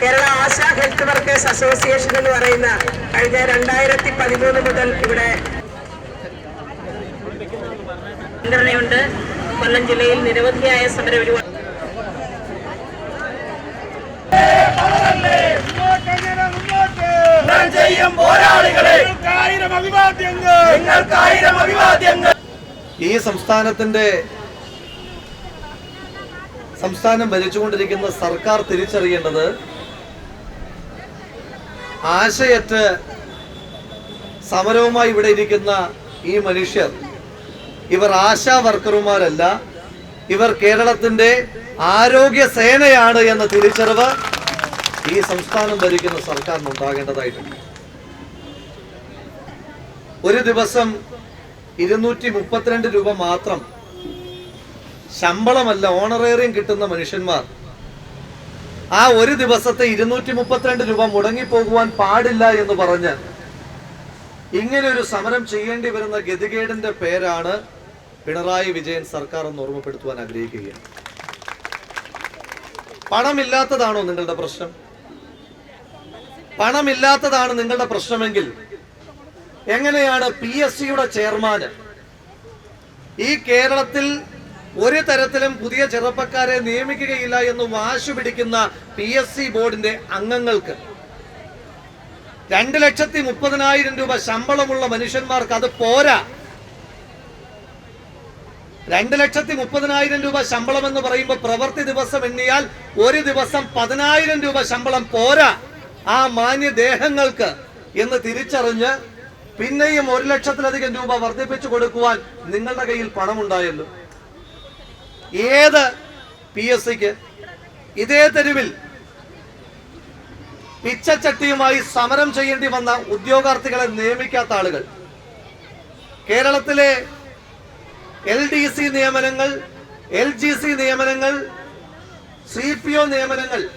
Kerala Asha health workers association എന്ന് പറയുന്ന കഴിഞ്ഞ രണ്ടായിരത്തി പതിമൂന്ന് മുതൽ ഇവിടെ സംഘടനയുണ്ട്. കൊല്ലം ജില്ലയിൽ നിരവധിയായ സമരപരിപാടി ചെയ്യും പോരാളികളെ. ആയിരം അഭിവാദ്യങ്ങൾ നിങ്ങൾക്കായിരം അഭിവാദ്യങ്ങൾ ഈ സംസ്ഥാനത്തിന്റെ സംസ്ഥാനം ഭരിച്ചുകൊണ്ടിരിക്കുന്ന സർക്കാർ തിരിച്ചറിയേണ്ടത് ആശയറ്റ് സമരവുമായി ഇവിടെ ഇരിക്കുന്ന ഈ മനുഷ്യർ ഇവർ ആശാ വർക്കർമാരല്ല ഇവർ കേരളത്തിന്റെ ആരോഗ്യ സേനയാണ് എന്ന തിരിച്ചറിവ് ഈ സംസ്ഥാനം ഭരിക്കുന്ന സർക്കാരിന് ഉണ്ടാകേണ്ടതായിട്ടുണ്ട് ഒരു ദിവസം ഇരുന്നൂറ്റി മുപ്പത്തിരണ്ട് രൂപ മാത്രം ശമ്പളമല്ല ഓണറേറിയം കിട്ടുന്ന മനുഷ്യന്മാർ ആ ഒരു ദിവസത്തെ ഇരുന്നൂറ്റി മുപ്പത്തിരണ്ട് രൂപ മുടങ്ങിപ്പോകുവാൻ പാടില്ല എന്ന് പറഞ്ഞ് ഇങ്ങനെ ഒരു സമരം ചെയ്യേണ്ടി വരുന്ന ഗതികേടിന്റെ പേരാണ് പിണറായി വിജയൻ സർക്കാർ എന്ന് ഓർമ്മപ്പെടുത്തുവാൻ ആഗ്രഹിക്കുകയാണ്. പണമില്ലാത്തതാണോ നിങ്ങളുടെ പ്രശ്നം? പണമില്ലാത്തതാണ് നിങ്ങളുടെ പ്രശ്നമെങ്കിൽ എങ്ങനെയാണ് പി എസ് സിയുടെ ചെയർമാന് ഈ കേരളത്തിൽ ഒരു തരത്തിലും പുതിയ ചെറുപ്പക്കാരെ നിയമിക്കുകയില്ല എന്ന് വാശി പിടിക്കുന്ന പി എസ് സി ബോർഡിന്റെ അംഗങ്ങൾക്ക് രണ്ട് ലക്ഷത്തി മുപ്പതിനായിരം രൂപ ശമ്പളമുള്ള മനുഷ്യന്മാർക്ക് അത് പോരാ. രണ്ട് ലക്ഷത്തി മുപ്പതിനായിരം രൂപ ശമ്പളം എന്ന് പറയുമ്പോൾ പ്രവൃത്തി ദിവസം എണ്ണിയാൽ ഒരു ദിവസം പതിനായിരം രൂപ ശമ്പളം പോരാ. ആ മാന്യദേഹങ്ങൾക്ക് എന്ന് തിരിച്ചറിഞ്ഞ് പിന്നെയും ഒരു ലക്ഷത്തിലധികം രൂപ വർദ്ധിപ്പിച്ചു കൊടുക്കുവാൻ നിങ്ങളുടെ കയ്യിൽ പണമുണ്ടായല്ലോ. ഏത് പി എസ് സിക്ക് ഇതേ തെരുവിൽ പിച്ചച്ചട്ടിയുമായി സമരം ചെയ്യേണ്ടി വന്ന ഉദ്യോഗാർത്ഥികളെ നിയമിക്കാത്ത ആളുകൾ കേരളത്തിലെ എൽ ഡി സി നിയമനങ്ങൾ എൽ ജി സി നിയമനങ്ങൾ സി പി ഒ നിയമനങ്ങൾ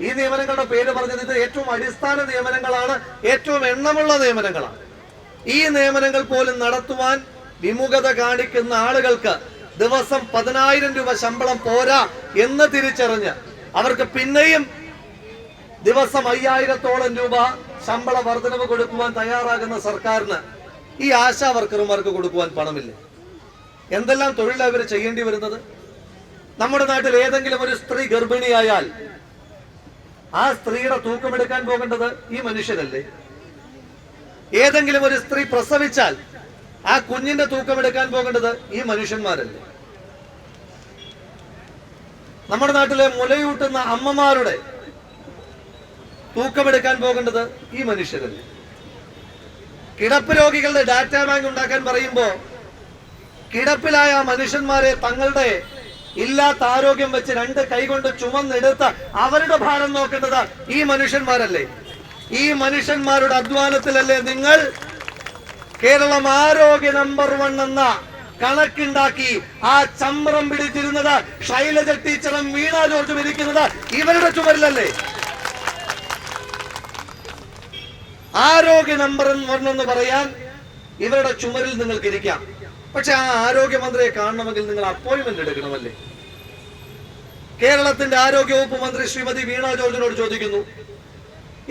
ഈ നിയമനങ്ങളുടെ പേര് പറഞ്ഞത് ഇത് ഏറ്റവും അടിസ്ഥാന നിയമനങ്ങളാണ് ഏറ്റവും എണ്ണമുള്ള നിയമനങ്ങളാണ്. ഈ നിയമനങ്ങൾ പോലും നടത്തുവാൻ വിമുഖത കാണിക്കുന്ന ആളുകൾക്ക് ദിവസം പതിനായിരം രൂപ ശമ്പളം പോരാ എന്ന് തിരിച്ചറിഞ്ഞ് അവർക്ക് പിന്നെയും ദിവസം അയ്യായിരത്തോളം രൂപ ശമ്പള വർധനവ് കൊടുക്കുവാൻ തയ്യാറാകുന്ന സർക്കാരിന് ഈ ആശാ വർക്കർമാർക്ക് കൊടുക്കുവാൻ പണമില്ല? എന്തെല്ലാം തൊഴിലാണ് ഇവർ ചെയ്യേണ്ടി വരുന്നത്? നമ്മുടെ നാട്ടിൽ ഏതെങ്കിലും ഒരു സ്ത്രീ ഗർഭിണിയായാൽ ആ സ്ത്രീയുടെ തൂക്കമെടുക്കാൻ പോകേണ്ടത് ഈ മനുഷ്യരല്ലേ ഏതെങ്കിലും ഒരു സ്ത്രീ പ്രസവിച്ചാൽ ആ കുഞ്ഞിന്റെ തൂക്കമെടുക്കാൻ പോകേണ്ടത് ഈ മനുഷ്യന്മാരല്ലേ? നമ്മുടെ നാട്ടിലെ മുലയൂട്ടുന്ന അമ്മമാരുടെ തൂക്കമെടുക്കാൻ പോകേണ്ടത് ഈ മനുഷ്യരല്ലേ? കിടപ്പ് രോഗികളുടെ ഡാറ്റ ബാങ്ക് ഉണ്ടാക്കാൻ പറയുമ്പോ കിടപ്പിലായ മനുഷ്യന്മാരെ തങ്ങളുടെ ഇല്ലാത്ത ആരോഗ്യം വെച്ച് രണ്ട് കൈകൊണ്ട് ചുമന്നെടുത്ത അവരുടെ ഭാരം നോക്കേണ്ടത് ഈ മനുഷ്യന്മാരല്ലേ? ഈ മനുഷ്യന്മാരുടെ അധ്വാനത്തിലല്ലേ നിങ്ങൾ കേരളം ആരോഗ്യ നമ്പർ വൺ എന്ന കണക്കുണ്ടാക്കി ആ ചമ്രം പിടിച്ചിരുന്നത് ശൈലജ ടീച്ചറും വീണ ജോർജും ഇരിക്കുന്നത് ഇവരുടെ ചുമരിലല്ലേ? ആരോഗ്യ നമ്പർ എന്ന് പറയാൻ ഇവരുടെ ചുമരിൽ നിങ്ങൾക്ക് ഇരിക്കാം. പക്ഷെ ആ ആരോഗ്യമന്ത്രിയെ കാണണമെങ്കിൽ നിങ്ങൾ അപ്പോയിന്റ്മെന്റ് എടുക്കണമല്ലേ? കേരളത്തിന്റെ ആരോഗ്യ വകുപ്പ് മന്ത്രി ശ്രീമതി വീണ ജോർജിനോട് ചോദിക്കുന്നു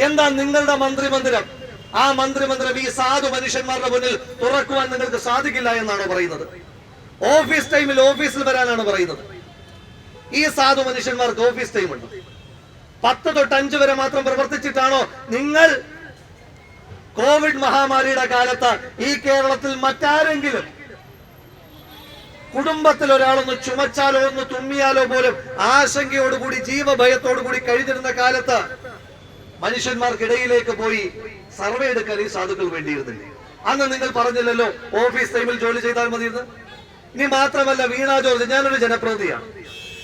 എന്താ നിങ്ങളുടെ മന്ത്രിമന്ദിരം ആ മന്ത്രിമന്ദിരം ഈ സാധു മനുഷ്യന്മാരുടെ മുന്നിൽ തുറക്കുവാൻ നിങ്ങൾക്ക് സാധിക്കില്ല എന്നാണ് പറയുന്നത്. ഓഫീസ് ടൈമിൽ ഓഫീസിൽ വരാനാണ് പറയുന്നത്. ഈ സാധു മനുഷ്യന്മാർക്ക് ഓഫീസ് ടൈം ഉണ്ട് പത്ത് തൊട്ട് അഞ്ച് വരെ മാത്രം പ്രവർത്തിച്ചിട്ടാണോ നിങ്ങൾ കോവിഡ് മഹാമാരിയുടെ കാലത്ത് ഈ കേരളത്തിൽ മറ്റാരെങ്കിലും കുടുംബത്തിൽ ഒരാളൊന്ന് ചുമച്ചാലോ ഒന്ന് തുമ്മിയാലോ പോലും ആശങ്കയോടുകൂടി ജീവഭയത്തോടുകൂടി കഴിഞ്ഞിരുന്ന കാലത്ത് മനുഷ്യന്മാർക്കിടയിലേക്ക് പോയി സർവേ എടുക്കാൻ ഈ സാധുക്കൾ വേണ്ടിയിരുന്നില്ലേ? അന്ന് നിങ്ങൾ പറഞ്ഞില്ലല്ലോ ഓഫീസ് ടൈമിൽ ജോലി ചെയ്താൽ മതിയെന്ന്. ഇനി മാത്രമല്ല വീണാ ജോർജ് ഞാനൊരു ജനപ്രതിയാണ്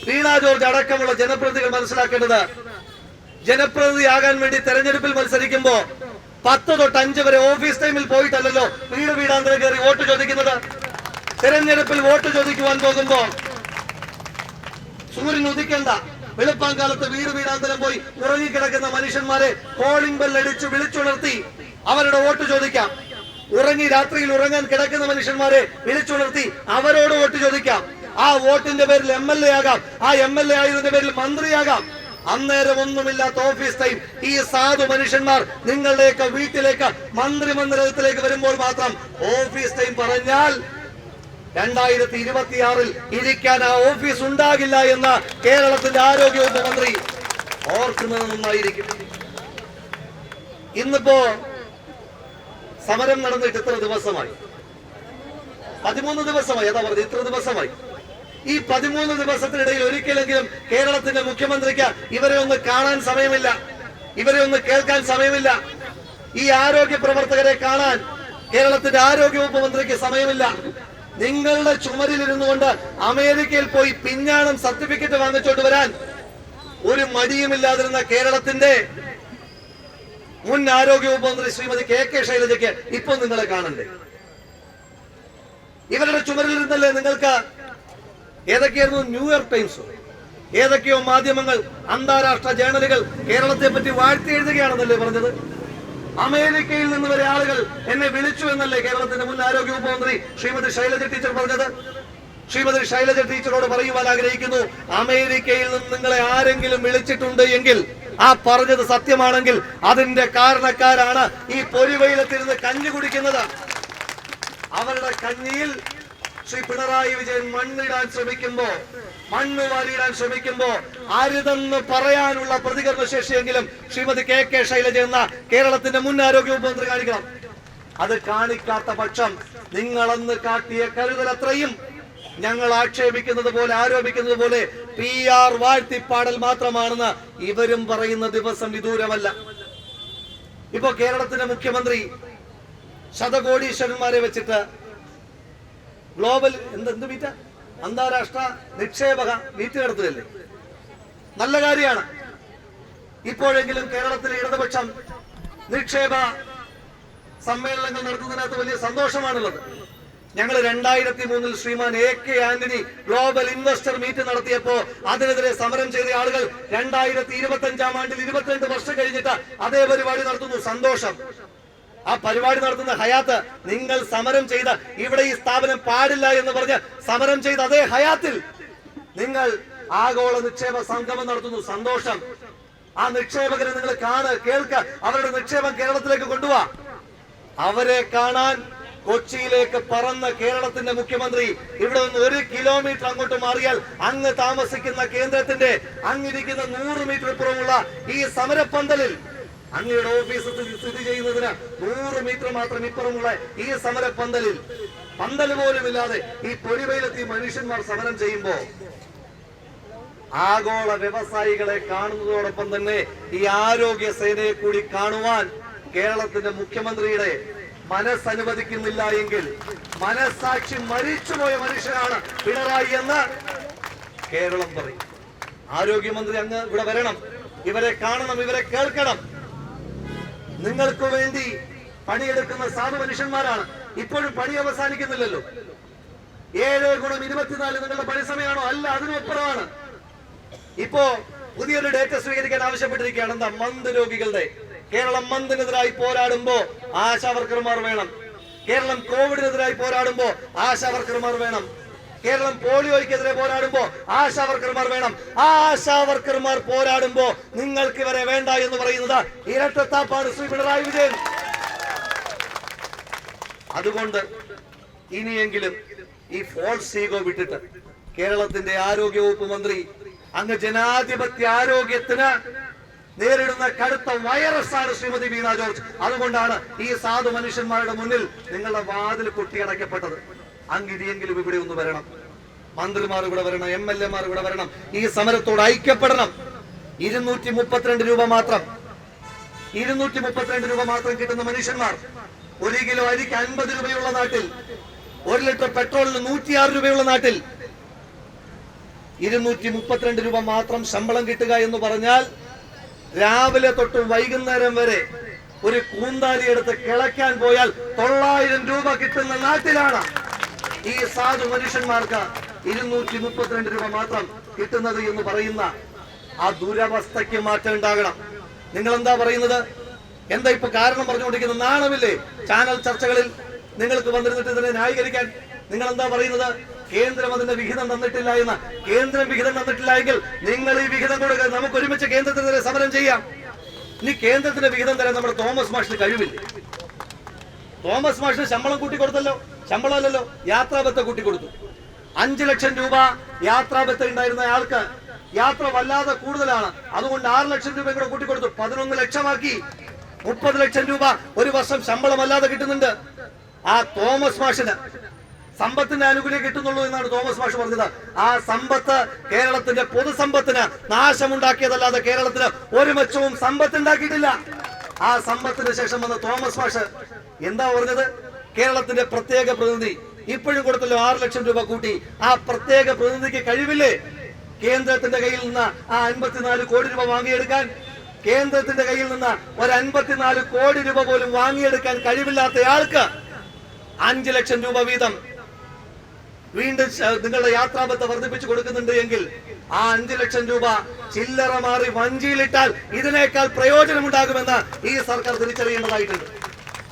വീണാ ജോർജ് അടക്കമുള്ള ജനപ്രതികൾ മനസ്സിലാക്കേണ്ടത് ജനപ്രതിനിധിയാകാൻ വേണ്ടി തെരഞ്ഞെടുപ്പിൽ മത്സരിക്കുമ്പോ പത്ത് തൊട്ട് അഞ്ച് വരെ ഓഫീസ് ടൈമിൽ പോയിട്ടല്ലല്ലോ വീട് വീടാന്തരം കയറി വോട്ട് ചോദിക്കുന്നത്. തെരഞ്ഞെടുപ്പിൽ വോട്ട് ചോദിക്കുവാൻ പോകുമ്പോ സൂര്യൻ ഉദിക്കണ്ട. വെളുപ്പാങ്കാലത്ത് വീട് വീടാന്തരം പോയി ഉറങ്ങിക്കിടക്കുന്ന മനുഷ്യന്മാരെ കോളിംഗ് ബെൽ അടിച്ച് വിളിച്ചുണർത്തി അവരുടെ വോട്ട് ചോദിക്കാം. ഉറങ്ങി രാത്രിയിൽ ഉറങ്ങാൻ കിടക്കുന്ന മനുഷ്യന്മാരെ വിളിച്ചുണർത്തി അവരോട് വോട്ട് ചോദിക്കാം. ആ വോട്ടിന്റെ പേരിൽ എം എൽ എ ആകാം. ആ എം എൽ എ ആയതിന്റെ പേരിൽ മന്ത്രിയാകാം. അന്നേരം ഒന്നുമില്ലാത്ത ഓഫീസ് ടൈം ഈ സാധു മനുഷ്യന്മാർ നിങ്ങളുടെയൊക്കെ വീട്ടിലേക്ക് മന്ത്രിമന്ദിരത്തിലേക്ക് വരുമ്പോൾ മാത്രം ഓഫീസ് ടൈം പറഞ്ഞാൽ രണ്ടായിരത്തി ഇരുപത്തിയാറിൽ ഇരിക്കാൻ ആ ഓഫീസ് ഉണ്ടാകില്ല എന്ന് കേരളത്തിന്റെ ആരോഗ്യ ഉപമന്ത്രി ഓർക്കുന്നത് നന്നായിരിക്കും. ഇന്നിപ്പോ സമരം നടന്നിട്ട് ഇത്ര ദിവസമായി? പതിമൂന്ന് ദിവസമായി അതാ പറഞ്ഞത് ഇത്ര ദിവസമായി. ഈ പതിമൂന്ന് ദിവസത്തിനിടയിൽ ഒരിക്കലെങ്കിലും കേരളത്തിന്റെ മുഖ്യമന്ത്രിക്ക് ഇവരെ ഒന്ന് കാണാൻ സമയമില്ല. ഇവരെ ഒന്ന് കേൾക്കാൻ സമയമില്ല. ഈ ആരോഗ്യ പ്രവർത്തകരെ കാണാൻ കേരളത്തിന്റെ ആരോഗ്യ ഉപമന്ത്രിക്ക് സമയമില്ല. നിങ്ങളുടെ ചുമരിലിരുന്നു കൊണ്ട് അമേരിക്കയിൽ പോയി പിഞ്ഞാണം സർട്ടിഫിക്കറ്റ് വാങ്ങിച്ചോണ്ട് വരാൻ ഒരു മടിയുമില്ലാതിരുന്ന കേരളത്തിന്റെ മുൻ ആരോഗ്യ ഉപമന്ത്രി ശ്രീമതി കെ കെ ശൈലജയ്ക്ക് ഇപ്പൊ നിങ്ങളെ കാണണ്ടേ? ഇവരുടെ ചുമരിൽ ഇരുന്നല്ലേ നിങ്ങൾക്ക് ഏതൊക്കെയായിരുന്നു ന്യൂയോർക്ക് ടൈംസ്? ഏതൊക്കെയോ മാധ്യമങ്ങൾ അന്താരാഷ്ട്ര ജേണലുകൾ കേരളത്തെ പറ്റി വാഴ്ത്തി എഴുതുകയാണെന്നല്ലേ പറഞ്ഞത്? അമേരിക്കയിൽ നിന്ന് വരെ ആളുകൾ എന്നെ വിളിച്ചു എന്നല്ലേ കേരളത്തിന്റെ മുൻ ആരോഗ്യ ഉപമന്ത്രി ശ്രീമതി ശൈലജ ടീച്ചർ പറഞ്ഞത്? ശ്രീമതി ശൈലജ ടീച്ചറോട് പറയുവാൻ ആഗ്രഹിക്കുന്നു അമേരിക്കയിൽ നിന്ന് നിങ്ങളെ ആരെങ്കിലും വിളിച്ചിട്ടുണ്ട് എങ്കിൽ ആ പറഞ്ഞത് സത്യമാണെങ്കിൽ അതിന്റെ കാരണക്കാരാണ് ഈ പൊരിവെയിലത്തിരുന്ന് കഞ്ഞി കുടിക്കുന്നത്. അവരുടെ കഞ്ഞിയിൽ ശ്രീ പിണറായി വിജയൻ മണ്ണിടാൻ ശ്രമിക്കുമ്പോ മണ്ണ് വാരിയിടാൻ ശ്രമിക്കുമ്പോ അരുതെന്ന് പറയാനുള്ള പ്രതികരണ ശേഷിയെങ്കിലും ശ്രീമതി കെ കെ ശൈലജ എന്ന കേരളത്തിന്റെ മുൻ ആരോഗ്യ ഉപമന്ത്രി കാണിക്കണം. അത് കാണിക്കാത്ത പക്ഷം നിങ്ങളന്ന് കാട്ടിയ കരുതൽ അത്രയും. ഞങ്ങൾ ആക്ഷേപിക്കുന്നത് പോലെ ആരോപിക്കുന്നത് പോലെ പി ആർ വാഴ്ത്തിപ്പാടൽ മാത്രമാണെന്ന് ഇവരും പറയുന്ന ദിവസം വിദൂരമല്ല. ഇപ്പൊ കേരളത്തിന്റെ മുഖ്യമന്ത്രി ശതകോടീശ്വരന്മാരെ വെച്ചിട്ട് ഗ്ലോബൽ എന്ത് എന്ത് മീറ്റ്? അന്താരാഷ്ട്ര നിക്ഷേപക മീറ്റ് നടത്തുകയല്ലേ? നല്ല കാര്യമാണ്. ഇപ്പോഴെങ്കിലും കേരളത്തിലെ ഇടതുപക്ഷം നിക്ഷേപ സമ്മേളനങ്ങൾ നടത്തുന്നതിനകത്ത് വലിയ സന്തോഷമാണുള്ളത്. ഞങ്ങൾ രണ്ടായിരത്തി മൂന്നിൽ Shriman A K Antony global investor meet നടത്തിയപ്പോ അതിനെതിരെ സമരം ചെയ്ത ആളുകൾ രണ്ടായിരത്തി ഇരുപത്തി അഞ്ചാം ആണ്ടിൽ ഇരുപത്തിരണ്ട് വർഷം കഴിഞ്ഞിട്ട് അതേ പരിപാടി നടത്തുന്നു. സന്തോഷം. ആ പരിപാടി നടത്തുന്ന ഹയാത്ത് നിങ്ങൾ സമരം ചെയ്ത ഇവിടെ ഈ സ്ഥാപനം പാടില്ല എന്ന് പറഞ്ഞ് സമരം ചെയ്ത അതേ ഹയാത്തിൽ നിങ്ങൾ ആഗോള നിക്ഷേപ സംഗമം നടത്തുന്നു. സന്തോഷം. ആ നിക്ഷേപകരെ നിങ്ങൾ കാണ് കേൾക്ക അവരുടെ നിക്ഷേപം കേരളത്തിലേക്ക് കൊണ്ടുപോവാ അവരെ കാണാൻ കൊച്ചിയിലേക്ക് പറന്ന കേരളത്തിന്റെ മുഖ്യമന്ത്രി ഇവിടെ നിന്ന് ഒരു കിലോമീറ്റർ അങ്ങോട്ട് മാറിയാൽ അങ്ങ് താമസിക്കുന്ന കേന്ദ്രത്തിന്റെ അങ്ങിരിക്കുന്ന നൂറ് മീറ്റർ പുറമുള്ള ഈ സമരപ്പന്തലിൽ അങ്ങയുടെ ഓഫീസ് സ്ഥിതി ചെയ്യുന്നതിന് നൂറ് മീറ്റർ മാത്രം ഇപ്പുറമുള്ള ഈ സമര പന്തലിൽ പന്തൽ പോലും ഇല്ലാതെ ഈ പൊരിവയിലെത്തി മനുഷ്യന്മാർ സമരം ചെയ്യുമ്പോ ആഗോള വ്യവസായികളെ കാണുന്നതോടൊപ്പം തന്നെ ഈ ആരോഗ്യ സേനയെ കൂടി കാണുവാൻ കേരളത്തിന്റെ മുഖ്യമന്ത്രിയുടെ മനസ്സനുവദിക്കുന്നില്ല എങ്കിൽ മനസ്സാക്ഷി മരിച്ചുപോയ മനുഷ്യനാണ് പിണറായി എന്ന് കേരളം പറയും. ആരോഗ്യമന്ത്രി അങ്ങ് ഇവിടെ വരണം. ഇവരെ കാണണം ഇവരെ കേൾക്കണം. നിങ്ങൾക്ക് വേണ്ടി പണിയെടുക്കുന്ന സാധു മനുഷ്യന്മാരാണ്. ഇപ്പോഴും പണി അവസാനിക്കുന്നില്ലല്ലോ. ഏഴ് ഗുണം ഇരുപത്തിനാല് നിങ്ങളുടെ പണി സമയമാണോ? അല്ല അതിനപ്പുറമാണ് ഇപ്പോ പുതിയൊരു ഡേറ്റ സ്വീകരിക്കാൻ ആവശ്യപ്പെട്ടിരിക്കുകയാണ്. എന്താ? മന്ത് രോഗികളുടെ. കേരളം മന്ദിനെതിരായി പോരാടുമ്പോ ആശാ വർക്കർമാർ വേണം. കേരളം കോവിഡിനെതിരായി പോരാടുമ്പോ ആശാ വർക്കർമാർ വേണം. കേരളം പോളിയോയ്ക്കെതിരെ പോരാടുമ്പോ ആശാ വർക്കർമാർ വേണം. ആ ആശാ വർക്കർമാർ പോരാടുമ്പോ നിങ്ങൾക്ക് ഇവരെ വേണ്ട എന്ന് പറയുന്നത് ഇരട്ടത്താപ്പാണ് ശ്രീ പിണറായി വിജയൻ. അതുകൊണ്ട് ഇനിയെങ്കിലും ഈ ഫോൾസ് ഈഗോ വിട്ടിട്ട് കേരളത്തിന്റെ ആരോഗ്യ വകുപ്പ് മന്ത്രി അങ്ങ് ജനാധിപത്യ ആരോഗ്യത്തിന് നേരിടുന്ന കടുത്ത ആണ് ശ്രീമതി വീണ ജോർജ്. അതുകൊണ്ടാണ് ഈ സാധു മനുഷ്യന്മാരുടെ മുന്നിൽ നിങ്ങളുടെ വാതിൽ കൊട്ടിയടക്കപ്പെട്ടത് അങ്ങ് ഇനിയെങ്കിലും ഇവിടെ ഒന്ന് വരണം. മന്ത്രിമാർ ഇവിടെ വരണം എം എൽ എമാർ ഇവിടെ വരണം. ഈ സമരത്തോട് ഐക്യപ്പെടണം. ഇരുന്നൂറ്റി മുപ്പത്തിരണ്ട് രൂപ മാത്രം. ഇരുന്നൂറ്റി മുപ്പത്തിരണ്ട് രൂപ മാത്രം കിട്ടുന്ന മനുഷ്യന്മാർ. ഒരു കിലോ അരിക്ക് അൻപത് രൂപയുള്ള നാട്ടിൽ ഒരു ലിറ്റർ പെട്രോളിന് നൂറ്റിയാറ് രൂപയുള്ള നാട്ടിൽ ഇരുന്നൂറ്റി മുപ്പത്തിരണ്ട് രൂപ മാത്രം ശമ്പളം കിട്ടുക എന്ന് പറഞ്ഞാൽ രാവിലെ തൊട്ട് വൈകുന്നേരം വരെ ഒരു കൂന്താലി എടുത്ത് കിളയ്ക്കാൻ പോയാൽ തൊള്ളായിരം രൂപ കിട്ടുന്ന നാട്ടിലാണ്. ഈ സാധു മനുഷ്യന്മാർക്ക് ഇരുന്നൂറ്റി മുപ്പത്തിരണ്ട് രൂപ മാത്രം കിട്ടുന്നത് എന്ന് പറയുന്ന ആ ദുരവസ്ഥയ്ക്ക് മാറ്റം ഉണ്ടാകണം. നിങ്ങൾ എന്താ പറയുന്നത്? എന്താ ഇപ്പൊ കാരണം പറഞ്ഞുകൊണ്ടിരിക്കുന്നത്? നാണമില്ലേ ചാനൽ ചർച്ചകളിൽ നിങ്ങൾക്ക് വന്നിരുന്നിട്ട് ഇതിനെ ന്യായീകരിക്കാൻ നിങ്ങൾ എന്താ പറയുന്നത്? കേന്ദ്രം അതിന്റെ വിഹിതം തന്നിട്ടില്ല എന്ന്. കേന്ദ്രം വിഹിതം തന്നിട്ടില്ല എങ്കിൽ നിങ്ങൾ ഈ വിഹിതം കൊടുക്കുക നമുക്ക് ഒരുമിച്ച് കേന്ദ്രത്തിനെതിരെ സമരം ചെയ്യാം. ഇനി കേന്ദ്രത്തിന്റെ വിഹിതം തരാൻ നമ്മുടെ തോമസ് മാഷിന് കഴിവില്ല. തോമസ് മാഷിന് ശമ്പളം കൂട്ടി കൊടുത്തല്ലോ ശമ്പളം അല്ലല്ലോ യാത്രാബത്ത കൂട്ടി കൊടുത്തു അഞ്ചു ലക്ഷം രൂപ യാത്രാബത്ത ഉണ്ടായിരുന്ന ആൾക്ക് യാത്ര വല്ലാതെ കൂടുതലാണ്. അതുകൊണ്ട് ആറ് ലക്ഷം രൂപ കൂടെ കൂട്ടി കൊടുത്തു പതിനൊന്ന് ലക്ഷമാക്കി. മുപ്പത് ലക്ഷം രൂപ ഒരു വർഷം ശമ്പളം അല്ലാതെ കിട്ടുന്നുണ്ട്. ആ തോമസ് മാഷിന് സമ്പത്തിന്റെ ആനുകൂല്യം കിട്ടുന്നുള്ളൂ എന്നാണ് തോമസ് മാഷ് പറഞ്ഞത്. ആ സമ്പത്ത് കേരളത്തിന്റെ പൊതുസമ്പത്തിന് നാശമുണ്ടാക്കിയതല്ലാതെ കേരളത്തിന് ഒരു മെച്ചവും സമ്പത്ത് ഉണ്ടാക്കിയിട്ടില്ല. ആ സമ്പത്തിന് ശേഷം വന്ന തോമസ് മാഷ് എന്താ പറഞ്ഞത്? കേരളത്തിന്റെ പ്രത്യേക പ്രതിനിധി ഇപ്പോഴും കൊടുത്തല്ലോ ആറ് ലക്ഷം രൂപ കൂട്ടി. ആ പ്രത്യേക പ്രതിനിധിക്ക് കഴിവില്ലേ? കേന്ദ്രത്തിന്റെ കയ്യിൽ നിന്ന് ആ അൻപത്തിനാല് കോടി രൂപ വാങ്ങിയെടുക്കാൻ കേന്ദ്രത്തിന്റെ കയ്യിൽ നിന്ന് ഒരു അൻപത്തിനാല് കോടി രൂപ പോലും വാങ്ങിയെടുക്കാൻ കഴിവില്ലാത്ത ആൾക്ക് അഞ്ചു ലക്ഷം രൂപ വീതം വീണ്ടും നിങ്ങളുടെ യാത്രാബത്ത വർദ്ധിപ്പിച്ചു കൊടുക്കുന്നുണ്ട് എങ്കിൽ ആ അഞ്ചു ലക്ഷം രൂപ ചില്ലറ മാറി വഞ്ചിയിലിട്ടാൽ ഇതിനേക്കാൾ പ്രയോജനമുണ്ടാകുമെന്ന് ഈ സർക്കാർ തിരിച്ചറിയേണ്ടതായിട്ടുണ്ട്.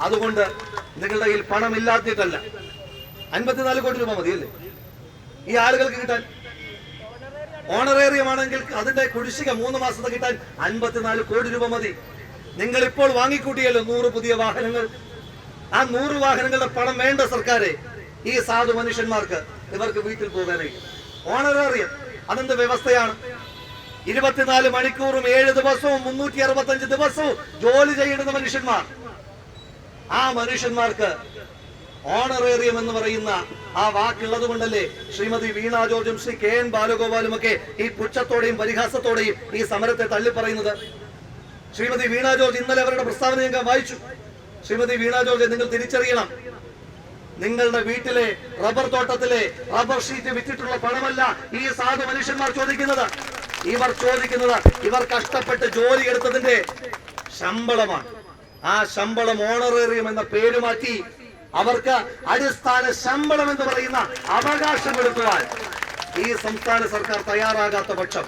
അതുകൊണ്ട് നിങ്ങളുടെ കയ്യിൽ പണം ഇല്ലാത്തിട്ടല്ല അൻപത്തിനാല് കോടി രൂപ മതിയല്ലേ? ഈ ആളുകൾക്ക് കിട്ടാൻ ഓണറേറിയമാണെങ്കിൽ അതിന്റെ കുടിശ്ശിക മൂന്ന് മാസത്തെ കിട്ടാൻ അൻപത്തിനാല് കോടി രൂപ മതി. നിങ്ങൾ ഇപ്പോൾ വാങ്ങിക്കൂട്ടിയല്ലോ നൂറ് പുതിയ വാഹനങ്ങൾ. ആ നൂറ് വാഹനങ്ങളുടെ പണം വേണ്ട സർക്കാരെ ഈ സാധു മനുഷ്യന്മാർക്ക് ഇവർക്ക് വീട്ടിൽ പോകാനായി ഓണറേറിയം അതെന്ത് വ്യവസ്ഥയാണ്? ഇരുപത്തിനാല് മണിക്കൂറും ഏഴ് ദിവസവും മുന്നൂറ്റി അറുപത്തഞ്ച് ദിവസവും ജോലി ചെയ്യുന്ന മനുഷ്യന്മാർ. ആ മനുഷ്യന്മാർക്ക് ഓണറേറിയം എന്ന് പറയുന്ന ആ വാക്കുള്ളത് കൊണ്ടല്ലേ ശ്രീമതി വീണ ജോർജും ശ്രീ കെ എൻ ബാലഗോപാലും ഒക്കെ ഈ പുച്ഛത്തോടെയും പരിഹാസത്തോടെയും ഈ സമരത്തെ തള്ളിപ്പറയുന്നത്? ശ്രീമതി വീണ ജോർജ് ഇന്നലെ അവരുടെ പ്രസ്താവന ഞങ്ങൾ വായിച്ചു. ശ്രീമതി വീണ ജോർജ് നിങ്ങൾ തിരിച്ചറിയണം. നിങ്ങളുടെ വീട്ടിലെ റബ്ബർ തോട്ടത്തിലെ റബ്ബർ ഷീറ്റ് വിറ്റിട്ടുള്ള പണമല്ല ഈ സാധു മനുഷ്യന്മാർ ചോദിക്കുന്നത്. ഇവർ ചോദിക്കുന്നത് ഇവർ കഷ്ടപ്പെട്ട് ജോലി എടുത്തതിന്റെ ശമ്പളമാണ്. ആ ശമ്പളം ഓണറേറിയം എന്ന പേര് മാറ്റി അവർക്ക് അടിസ്ഥാന ശമ്പളം എന്ന് പറയുന്ന അവകാശം എടുക്കുവാൻ ഈ സംസ്ഥാന സർക്കാർ തയ്യാറാകാത്ത പക്ഷം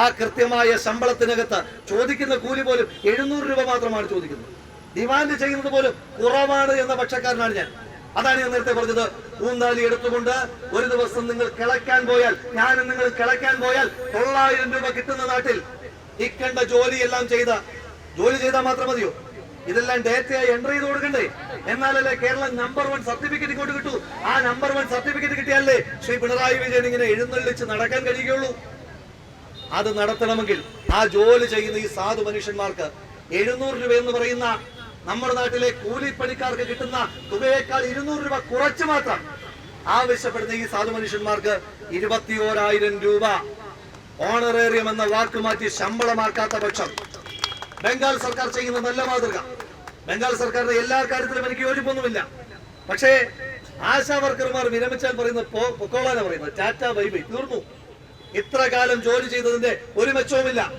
ആ കൃത്യമായ ശമ്പളത്തിനകത്ത് ചോദിക്കുന്ന കൂലി പോലും എഴുന്നൂറ് രൂപ മാത്രമാണ് ചോദിക്കുന്നത്. ഡിമാൻഡ് ചെയ്യുന്നത് പോലും കുറവാണ് എന്ന പക്ഷക്കാരനാണ് ഞാൻ. അതാണ് ഞാൻ നേരത്തെ പറഞ്ഞത്. ഊന്നാലി എടുത്തുകൊണ്ട് ഒരു ദിവസം നിങ്ങൾ കിളയ്ക്കാൻ പോയാൽ ഞാൻ നിങ്ങൾ കിളയ്ക്കാൻ പോയാൽ തൊള്ളായിരം രൂപ കിട്ടുന്ന നാട്ടിൽ ഇക്കണ്ട ജോലിയെല്ലാം ചെയ്ത ജോലി ചെയ്താൽ മാത്രം മതിയോ? ഇതെല്ലാം ഡേറ്റയായി എന്റർ ചെയ്ത് കൊടുക്കണ്ടേ? എന്നാലല്ലേ കേരളം നമ്പർ വൺ സർട്ടിഫിക്കറ്റ് ഇങ്ങോട്ട് കിട്ടൂ? ആ നമ്പർ വൺ സർട്ടിഫിക്കറ്റ് കിട്ടിയാലേ ശ്രീ പിണറായി വിജയൻ ഇങ്ങനെ എഴുന്നള്ളിച്ച് നടക്കാൻ കഴിയുകയുള്ളൂ? അത് നടത്തണമെങ്കിൽ ആ ജോലി ചെയ്യുന്ന ഈ സാധു മനുഷ്യന്മാർക്ക് എഴുന്നൂറ് രൂപ എന്ന് പറയുന്ന നമ്മുടെ നാട്ടിലെ കൂലിപ്പണിക്കാർക്ക് കിട്ടുന്ന തുകയേക്കാൾ ഇരുന്നൂറ് രൂപ കുറച്ച് മാത്രം ആവശ്യപ്പെടുന്ന ഈ സാധു മനുഷ്യന്മാർക്ക് ഇരുപത്തിയോരായിരം രൂപ. ഓണറേറിയം എന്ന വാക്ക് മാറ്റി ശമ്പളമാക്കാത്ത പക്ഷം ബംഗാൾ സർക്കാർ ചെയ്യുന്ന നല്ല മാതൃക. ബംഗാൾ സർക്കാരിന്റെ എല്ലാ കാര്യത്തിലും എനിക്ക് യോജിപ്പൊന്നുമില്ല. പക്ഷേ ആശാ വർക്കർമാർ വിരമിച്ചാൽ പറയുന്നത് പൊക്കോളാന പറയുന്നത്. Tata bye. തീർന്നു. ഇത്ര കാലം ജോലി ചെയ്തതിന്റെ ഒരു മെച്ചവുമില്ല.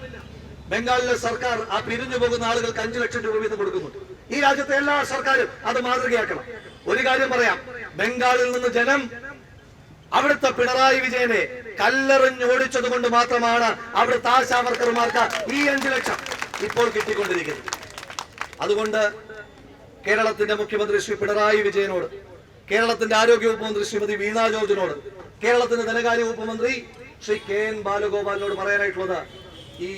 ബംഗാളിലെ സർക്കാർ ആ പിരിഞ്ഞു പോകുന്ന ആളുകൾക്ക് അഞ്ചു ലക്ഷം രൂപ വീതം കൊടുക്കുന്നുണ്ട്. ഈ രാജ്യത്തെ എല്ലാ സർക്കാരും അത് മാതൃകയാക്കണം. ഒരു കാര്യം പറയാം. ബംഗാളിൽ നിന്ന് ജനം അവിടുത്തെ പിണറായി വിജയനെ കല്ലെറിഞ്ഞ് ഓടിച്ചതുകൊണ്ട് മാത്രമാണ് അവിടുത്തെ ആശാ വർക്കർമാർക്ക് ഈ അഞ്ചു ലക്ഷം. ഇപ്പോൾ കിട്ടിക്കൊണ്ടിരിക്കുന്നത്. അതുകൊണ്ട് കേരളത്തിന്റെ മുഖ്യമന്ത്രി ശ്രീ പിണറായി വിജയനോട് കേരളത്തിന്റെ ആരോഗ്യ വകുപ്പ് മന്ത്രി ശ്രീമതി വീണ ജോർജിനോട് കേരളത്തിന്റെ ധനകാര്യ വകുപ്പ് മന്ത്രി ശ്രീ കെ എൻ ബാലഗോപാലിനോട് പറയാനായിട്ടുള്ളത് ഈ